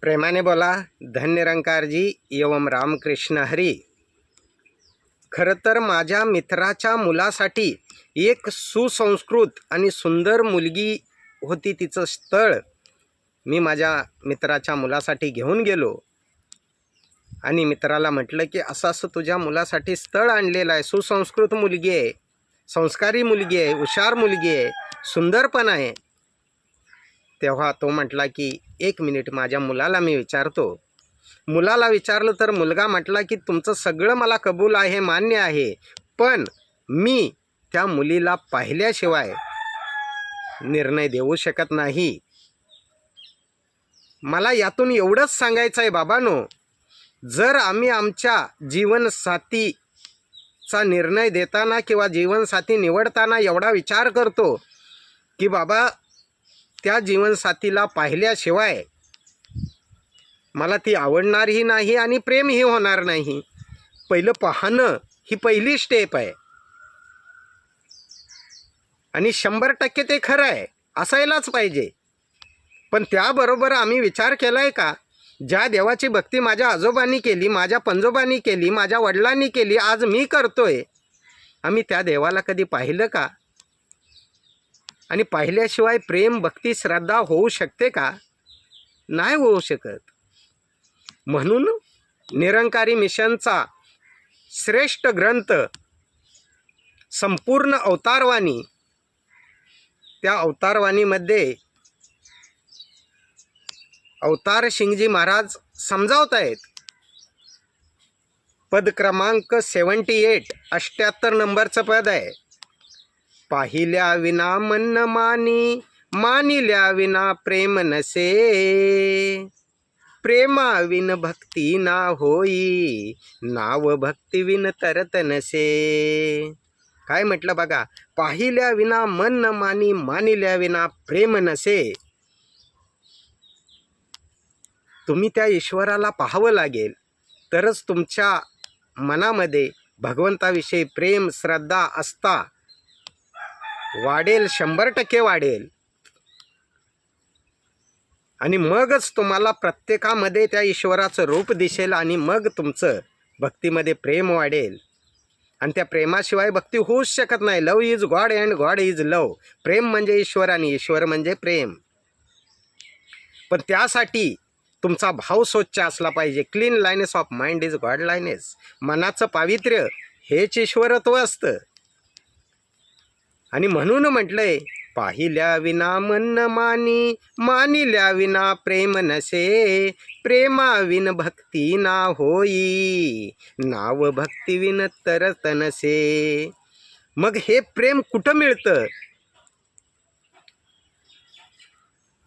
प्रेमाने बोला धन्यरंकारजी एवम रामकृष्ण हरी. खरं तर माझ्या मित्राच्या मुलासाठी एक सुसंस्कृत आणि सुंदर मुलगी होती तिचं स्थळ. मी माझ्या मित्राच्या मुलासाठी घेऊन गेलो. आणि मित्राला म्हटलं की असं असं तुझ्या मुलासाठी स्थळ आणलेलं आहे सुसंस्कृत मुलगी आहे संस्कारी मुलगी आहे हुशार मुलगी आहे सुंदर पण आहे. तेव्हा तो म्हटला की एक मिनिट माझ्या मुलाला मी विचारतो. मुलाला विचारलं तर मुलगा म्हटला की तुमचं सगळं मला कबूल आहे मान्य आहे पण मी त्या मुलीला पाहिल्याशिवाय निर्णय देऊ शकत नाही. मला यातून एवढंच सांगायचं आहे बाबानो जर आम्ही आमच्या जीवनसाथीचा निर्णय देताना किंवा जीवनसाथी निवडताना एवढा विचार करतो की बाबा त्या जीवनसाथीला पाहिल्याशिवाय मला ती आवडणारही नाही आणि प्रेमही होणार नाही. पहिलं पाहणं ही पहिली स्टेप आहे. आणि शंभर टक्के ते खरं आहे असायलाच पाहिजे. पण त्याबरोबर आम्ही विचार केला आहे का? ज्या देवाची भक्ती माझ्या आजोबांनी केली माझ्या पंजोबांनी केली माझ्या वडिलांनी केली आज मी करतोय. आम्ही त्या देवाला कधी पाहिलं का? आणि पाहिल्याशिवाय प्रेम भक्ती श्रद्धा होऊ शकते का? नाही होऊ शकत. म्हणून निरंकारी मिशनचा श्रेष्ठ ग्रंथ संपूर्ण अवतारवाणी त्या अवतारवाणीमध्ये अवतार सिंगजी महाराज समजावत आहेत पद क्रमांक सेवन्टी एट अष्ट्याहत्तर नंबरचं पद आहे. पाहिल्या विना मन मानी मानिल्या विना प्रेम नसे. प्रेमा विन भक्ती ना होई नाव भक्ती विन तरत नसे. काय म्हटलं बघा पाहिल्या विना मन न मानी मानिल्या विना प्रेम नसे. तुम्ही त्या ईश्वराला पाहावं लागेल तरच तुमच्या मनामध्ये भगवंताविषयी प्रेम श्रद्धा असता. वाढेल शंभर टक्के वाढेल. आणि मगच तुम्हाला प्रत्येकामध्ये त्या ईश्वराचं रूप दिसेल आणि मग तुमचं भक्तीमध्ये प्रेम वाढेल. आणि त्या प्रेमाशिवाय भक्ती होऊच शकत नाही. Love is God and God is love. प्रेम म्हणजे ईश्वर आणि ईश्वर म्हणजे प्रेम. पण त्यासाठी तुमचा भाव स्वच्छ असला पाहिजे. Cleanliness of mind is godliness मनाचं पावित्र्य हेच ईश्वरत्व असतं. आणि म्हणून म्हटलंय पाहिल्या विना मन मानी मानिल्या विना प्रेम नसे प्रेमा विन भक्ती ना होई नाव भक्ती विन तरत नसे. मग हे प्रेम कुठं मिळतं?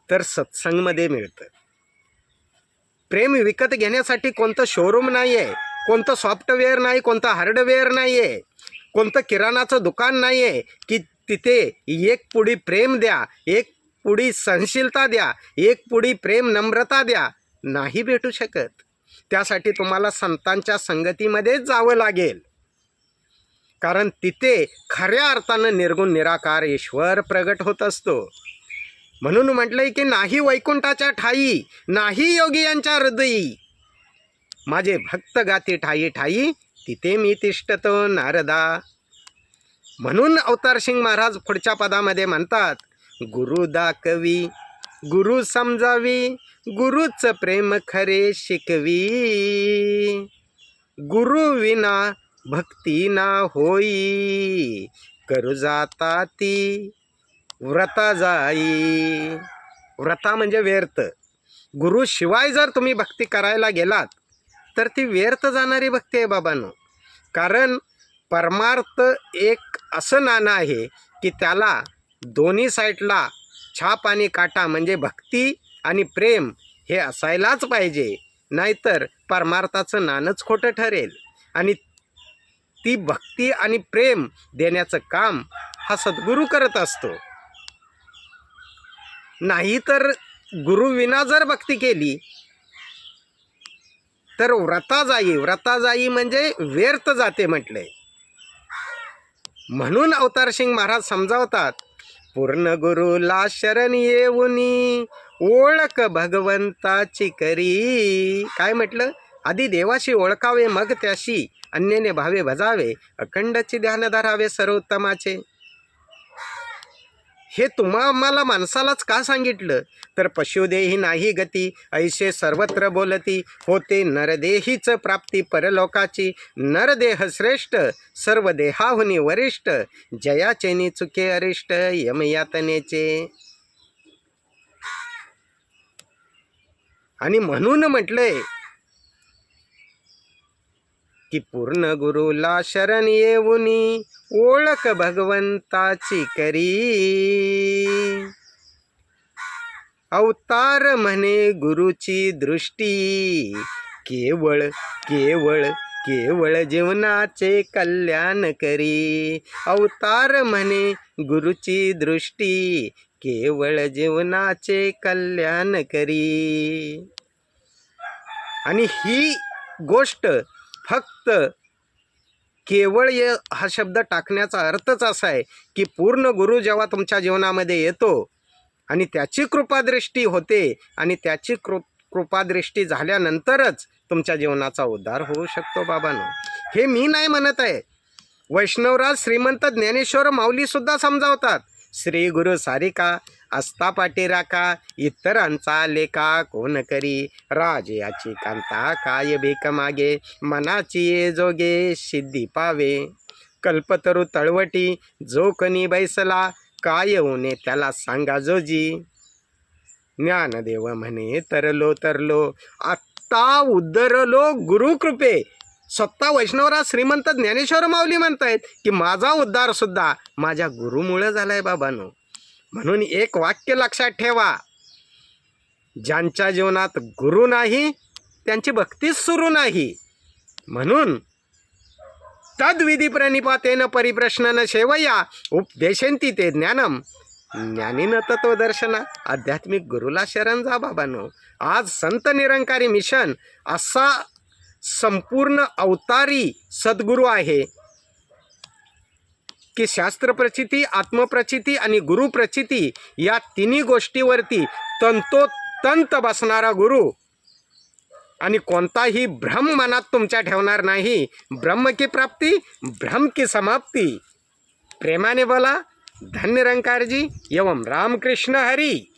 तर सत्संगमध्ये मिळतं. प्रेम विकत घेण्यासाठी कोणतं शोरूम नाही आहे कोणतं सॉफ्टवेअर नाही कोणतं हार्डवेअर नाही आहे कोणतं किराणाचं दुकान नाही आहे की तिथे एक पुढी प्रेम द्या एक पुढी सहनशीलता द्या एक पुढी प्रेम नम्रता द्या. नाही भेटू शकत. त्यासाठी तुम्हाला संतांच्या संगतीमध्येच जावं लागेल. कारण तिथे खऱ्या अर्थानं निर्गुण निराकार ईश्वर प्रगट होत असतो. म्हणून म्हटलंय की नाही वैकुंठाच्या ठाई नाही योगी यांच्या हृदयी. माझे भक्त गाती ठाई ठाई तिथे मी तिष्ठतो नारदा. म्हणून अवतार सिंग महाराज पुढच्या पदामध्ये म्हणतात गुरु दाखवी गुरु समजावी गुरुच प्रेम खरे शिकवी. गुरु विना भक्ती ना होई करू जाता ती व्रता जाई. व्रता म्हणजे व्यर्थ. गुरु शिवाय जर तुम्ही भक्ती करायला गेलात तर ती व्यर्थ जाणारी भक्ती आहे बाबांनो. कारण परमार्थ एक असं नाणं आहे की त्याला दोन्ही साईडला छाप आणि काटा म्हणजे भक्ती आणि प्रेम हे असायलाच पाहिजे. नाहीतर परमार्थाचं नाणंच खोटं ठरेल. आणि ती भक्ती आणि प्रेम देण्याचं काम हा सद्गुरू करत असतो. नाही तर गुरुविना जर भक्ती केली तर व्रता जाई व्रता जाई म्हणजे व्यर्थ जाते म्हटले. म्हणून अवतारसिंग महाराज समजावतात पूर्ण गुरुला शरण येऊनी ओळख भगवंताची करी. काय म्हटलं? आधी देवाशी ओळखावे मग त्याशी अन्यने भावे भजावे अखंडची ध्यान धरावे सर्वोत्तमाचे. हे तुम्हा आम्हाला माणसालाच का सांगितलं? तर पशुदेही नाही गती ऐसे सर्वत्र बोलती होते नरदेहीच प्राप्ती परलोकाची. नरदेह श्रेष्ठ सर्व देहाहुनी वरिष्ठ जयाचेनी चुके अरिष्ट यमयातनेचे. आणि म्हणून म्हटलंय की पूर्ण गुरुला शरण येऊनी ओळख भगवंताची करी. अवतार म्हणे गुरुची दृष्टी. केवळ केवळ केवळ जीवनाचे कल्याण करी. अवतार म्हणे गुरुची दृष्टी. केवळ जीवनाचे कल्याण करी. आणि ही गोष्ट फक्त केवळ ये हा शब्द टाकण्याचा अर्थच असा आहे की पूर्ण गुरु जेव्हा तुमच्या जीवनामध्ये येतो आणि त्याची कृपादृष्टी होते आणि त्याची कृ कृपादृष्टी झाल्यानंतरच तुमच्या जीवनाचा उद्धार होऊ शकतो बाबांनो. हे मी नाही म्हणत आहे. वैष्णवराज श्रीमंत ज्ञानेश्वर माऊलीसुद्धा समजावतात. श्री गुरु सारिका आस्था पाठी राखा इतरांचा लेखा कोण करी? राजयाची कांता काय भीक मागे? मनाची ये जोगे सिद्धी पावे. कल्पतरू तळवटी जो कनी बैसला काय उने त्याला सांगा जोजी. ज्ञानदेव म्हणे तरलो तरलो आत्ता उद्धरलो गुरुकृपे. स्वतः वैष्णवराज श्रीमंत ज्ञानेश्वर माऊली म्हणतायत की माझा उद्धार सुद्धा माझ्या गुरुमुळे झालाय बाबांनो. म्हणून एक वाक्य लक्षात ठेवा. ज्यांच्या जीवनात गुरु नाही त्यांची भक्तीच सुरू नाही. म्हणून तद्विधी प्रणिपातेन परिप्रश्न शेवया उपदेशंती ते ज्ञानम. ज्ञानीन तत्वदर्शना आध्यात्मिक गुरुला शरण जा बाबांनो. आज संत निरंकारी मिशन असा संपूर्ण अवतारी सद्गुरू आहे. की शास्त्रप्रचिती आत्मप्रचिती आणि गुरुप्रचिती या तिन्ही गोष्टीवरती तंतोतंत बसणारा गुरु. आणि कोणताही भ्रम मनात तुमच्या ठेवणार नाही. ब्रह्म की प्राप्ती भ्रम की समाप्ती. प्रेमाने बोला धन्य रंकारजी एवं रामकृष्ण हरी.